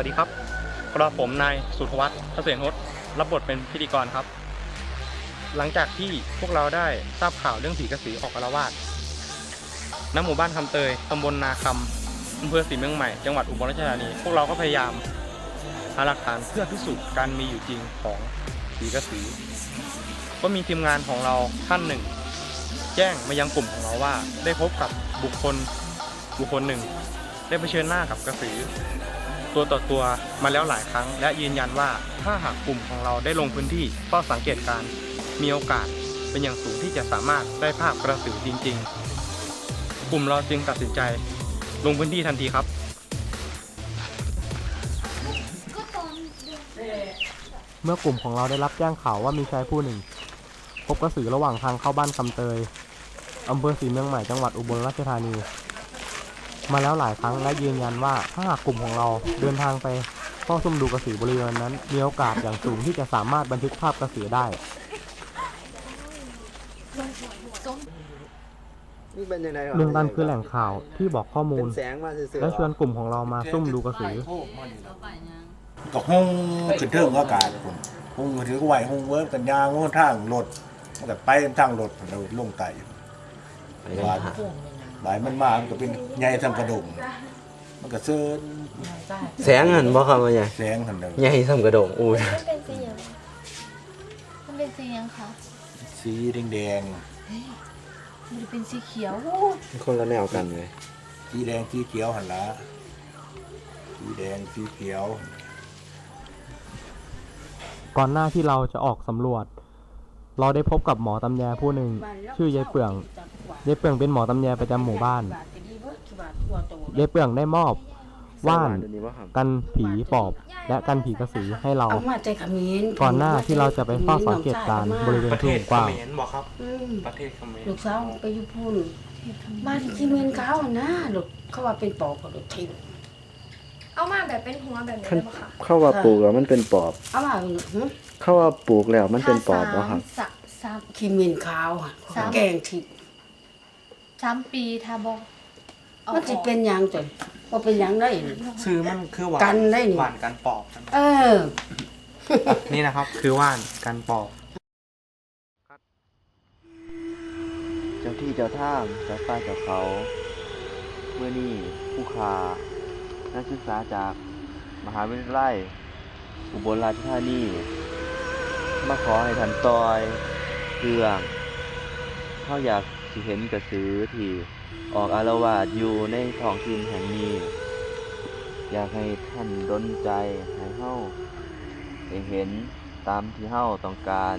สวัสดีครับกระผมนายสุทวัฒน์เกษมทศรับบทเป็นพิธีกรครับ หลังจากที่พวกเราได้ทราบข่าวเรื่องผีกระสือออกอาละวาดณหมู่บ้านคำเตยตำบลนาคำอำเภอศรีเมืองใหม่ จังหวัดอุบลราชธานี พวกเราก็พยายามหาหลักฐานเพื่อพิสูจน์การมีอยู่จริงของผีกระสือก็มีทีมงานของเราท่านหนึ่ง แจ้งมายังกลุ่มของเราว่า ได้พบกับบุคคลบุคคลหนึ่ง ได้เผชิญหน้ากับกระสือ ตัวต่อตัวมาแล้วหลายครั้ง และยืนยันว่าถ้าหากกลุ่มของเราได้ลงพื้นที่เฝ้าสังเกตการมีโอกาสเป็นอย่างสูงที่จะสามารถได้ภาพกระสือจริง ๆ กลุ่มเราจึงตัดสินใจ ลงพื้นที่ทันทีครับเมื่อกลุ่มของเราได้รับแจ้งข่าวว่ามีชายผู้หนึ่ง พบกระสือระหว่างทางเข้าบ้านคำเตยอำเภอศรีเมืองใหม่จังหวัดอุบลราชธานี มาแล้วหลายครั้งและยืนยันว่าถ้าหากกลุ่มของเราเดินทางไปเฝ้าซุ่มดูกระสือบริเวณนั้น มีโอกาสอย่างสูงที่จะสามารถบันทึกภาพกระสือได้ นี่เป็นยังไงวะลุงตันคือแหล่งข่าวที่บอกข้อมูเป็ล นแสงมาซื่อๆและชวนกลุ่มของเรามาซุ่มดูกระสือ ก็ห้องขึ้นเทิงอากาศผมห้องถือไหวห้องเวิร์กกันยางห้องทางรถมันก็ไปทางรถเราลงไต่บา ดบายมันมามันก็เป็นใหญ่ทำกระดงมันก็เซินแสงหันบ่ครับว่าใหญ่แสงทันเดียวใหญ่สำกระโดงอู้มันเป็นสีหยังมันเป็นสีหยังคะสีแดงมันเป็นสีเขียวคนละแนวกันเลยๆสีแดงสีเขียวหันละสีแดงสีเขียว ก่อนหน้าที่เราจะออกสำรวจ เราได้พบกับหมอตำแยผู้หนึ่ง ชื่อยายเปื่องยายเปื่องเป็นหมอตำแยประจำหมู่บ้านยายเปื่องได้มอบว่านเดี๋ยวนี้ว่าครับกันผีปอบ และกันผีกระสือให้เรา เอามาใจขมิ้นก่อนหน้าที่เราจะไปเฝ้าสังเกตการณ์บริเวณทุ่งกว้างบอกครับ อืมประเทศเขมรลูกสาวไปอยู่พุ่นบ้านที่เมืองเขาอะนะลูกเขาว่าเป็นปอบก็ลูกทิ้ง เอามาแบบเป็นหัวแบบนี้ได้ปะคะเข้าว่าปลูกแล้วมันเป็นปอบ เอามาหึเข้าว่าปลูกแล้วมันเป็นปอบบ่ครับ สามสาม ขี้เมืองขาวอะสาม แกงทิพย์สามปีทาบอกมันจะเป็นหยังจ้ะว่าเป็นหยังได้นี่ ซื้อมันคือหวากันนได้นี่ หวานกันปอบเออ นี่นะครับ คือว่านกันปอบ เจ้าที่เจ้าทางเจ้าฟ้าเจ้าเขา เมื่อนี่ผู้ค้า นักศึกษาจากมหาวิทยาลัยอุบลราชธานีมาขอให้ทันซอยเรื่องเขาอยากสิเห็นกระสือที่ออกอารวาสอยู่ในท้องถิ่นแห่งนี้ อยากให้ท่านดลใจให้เฮาได้เห็นตามที่เฮาต้องการ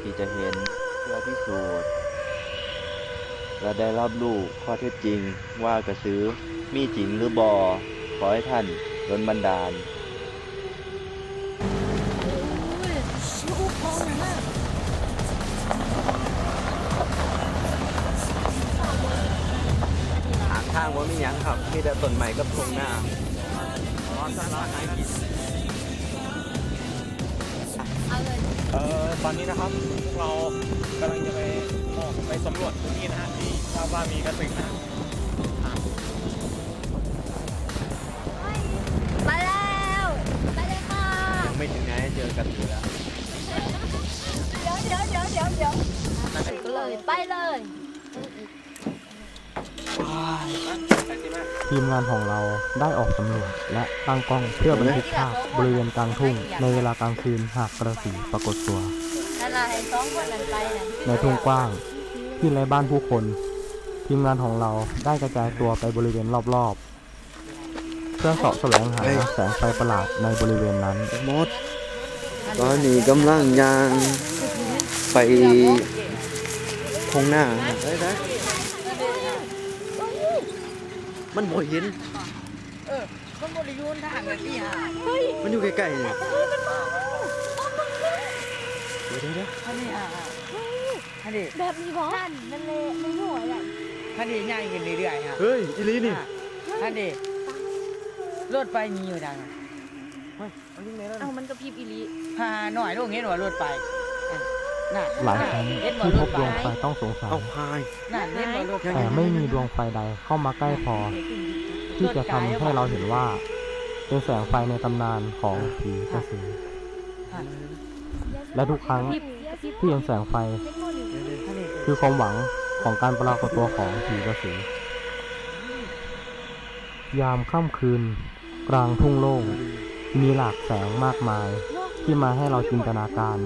ที่จะเห็นเพื่อพิสูจน์และได้รับรู้ข้อเท็จจริงว่ากระสือ มีจริงหรือบอขอให้ท่านดลบันดาลทางทางว่ามีหยังครับ มีแต่ต้นไม้กับทุ่งนาเอาเลยเอ่อตอนนี้นะครับพวกเรากำลังจะไปออกไปสำรวจพื้นที่นะฮะที่ทราบว่ามีกระสือนะ เจอกระสือแล้วเดี๋ยวเดี๋ยวเดี๋ยวเดี๋ยวเดี๋ยวก็เลยไปเลยทีมงานของเราได้ออกสำรวจและตั้งกล้องเพื่อบันทึกภาพบริเวณกลางทุ่ง ในเวลากลางคืนหากกระสือปรากฏตัวในนั้นไปน่ะในทุ่งกว้างที่ไร้บ้านผู้คน ทีมงานของเราได้กระจายตัวไปบริเวณรอบๆ เพื่อเสาะแสวงหาแสงไฟประหลาดในบริเวณนั้นมด ตอนนี้กำลังยางไปทงหน้าได้ได้มันบ่เห็นมันบริยูนทางเลยพี่ฮะมันอยู่ใกล้ๆเนี่ยเดี๋ยวเดี๋ยวเดี๋ยวท่านนี่อะท่านนี่แบบนี้บอนั่นนั่นเลยไม่หัวใหญ่ท่านนี่ง่ายขึ้นเรื่อยๆฮะเฮ้ยอีหลีนี่ท่านนี่รถไปมีอยู่ดังอะ เอามันกระพริบอีลีพาหน่อยลูกเห็นว่ารถไปน่ะหลายครั้งเห็นว่าที่รพถบไปดวงไฟต้องสงสัยเอาพายน่ะเห็นว่ารถไปแต่ไม่มีดวงไฟใดเข้ามาใกล้พอ ที่จะทำให้เราเห็นว่าเป็นแสงไฟในตำนานของผีกระสือและทุกครั้งที่เห็นแสงไฟ คือความหวังของการปรากฏตัวของผีกระสือยามค่ำคืน กลางทุ่งโล่ง มีหลากแสงมากมาย ที่มาให้เราจินตนาการ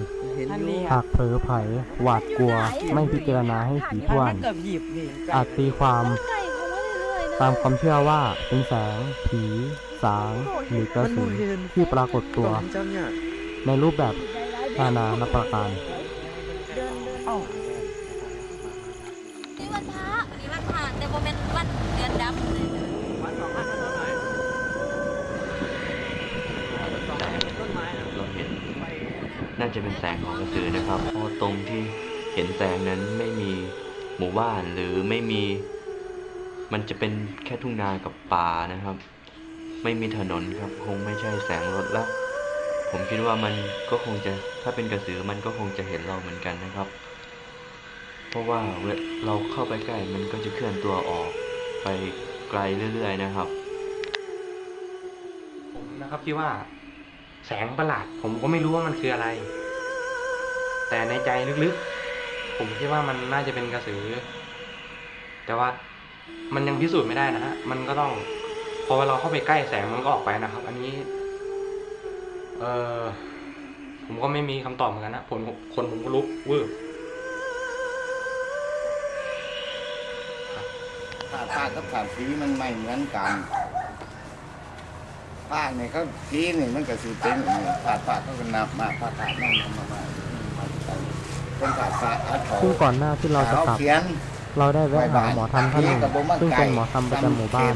อันนี้หากเผลอไผหวาดกลัว ไม่พิจารณาให้ถี่ถ้วนเกือบหยิบนี่อาจตีความไก่เขามาเรื่อยๆนะตามความเชื่อว่าเป็นแสง ผี สาง หรือกระสือที่ปรากฏตัว ในรูปแบบนานานับประการ น่าจะเป็นแสงของกระสือนะครับเพราะตรงที่เห็นแสงนั้นไม่มีหมู่บ้านหรือไม่มี มันจะเป็นแค่ทุ่งนากับป่านะครับ ไม่มีถนนครับ คงไม่ใช่แสงรถแล้ว ผมคิดว่ามันก็คงจะถ้าเป็นกระสือมันก็คงจะเห็นเราเหมือนกันนะครับ เพราะว่าเวลาเราเข้าไปใกล้มันก็จะเคลื่อนตัวออกไปไกลเรื่อย ๆ นะครับ ผมนะครับคิดว่า แสงประหลาด ผมก็ไม่รู้ว่ามันคืออะไร แต่ในใจลึกๆ ผมคิดว่ามันน่าจะเป็นกระสือ แต่ว่ามันยังพิสูจน์ไม่ได้นะฮะ มันก็ต้องพอเราเข้าไปใกล้แสงมันก็ออกไปนะครับ อันนี้ เออผมก็ไม่มีคำตอบเหมือนกันนะผลคนผมก็ลุกวืบผ้าผ้ากับผ้าสีมันไม่เหมือนกัน ผ้าเนี่ยเขาสีนี่มันก็สีเป็นอันนี้ผ้าผาเขาก็นับมาผ้าผ้านั่งมามามาเป็นผ้าผ้าอัดเขาซึ่งก่อนหน้าที่เราจะกลับ เขียนเราได้แวะหาหมอธรรมท่านหนึ่งซึ่งเป็นหมอธรรมประจำหมู่บ้าน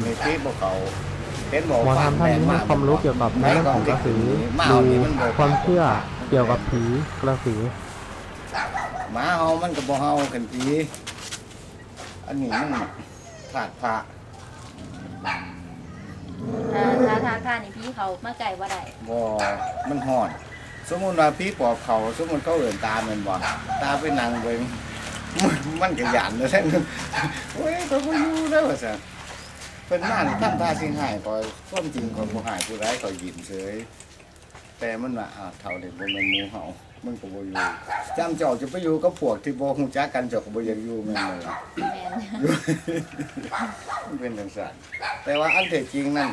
หมอธรรมท่านนี้ให้ความรู้เกี่ยวกับเรื่องของกระสือหรือความเชื่อเกี่ยวกับผีกระสือหมาเฮามันก็บ่เฮากันทีอันนี้มันขาดผ้าถ้าถ้าถ้าถ้านี่พี่เขามาไก่ว่าได้บ่มันห่อน สมมุติว่าพี่ปอบเขาสมมุติเขาเอื่นตาแม่นบ่ตาไปนั่งเบิ่งมันมันก็หยันนะท่านโอ้ยเขาบ่อยู่แล้วว่าซั่นเพิ่นมานี่ทำท่าสิหายก็ความจริงก็บ่หายผู้ใดก็ยิ้มเฉยแต่มันว่าอ้าวเท่านี้บ่แม่นหมู่เฮามันก็บ่อยู่จำเจ้าจะไปอยู่กับพวกที่บ่ฮู้จักกันเจ้าก็บ่อยากอยู่แม่นบ่ล่ะแมนมันเป็นจังซั่นแต่ว่าอันที่จริงนั่น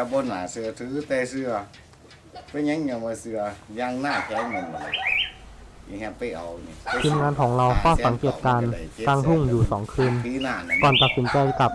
ก็บ่น่าเชื่อถือแต่เชื่อเป็นหยังอย่ามาเชื่ออย่างหน้าแข็งนั่นบ่ล่ะอีแฮปไปเอานี่ทีมงานของเราเฝ้าสังเกตการณ์กลางทุ่งอยู่สองคืน ปีหน้านั่น ก่อนตัดสินใจกลับ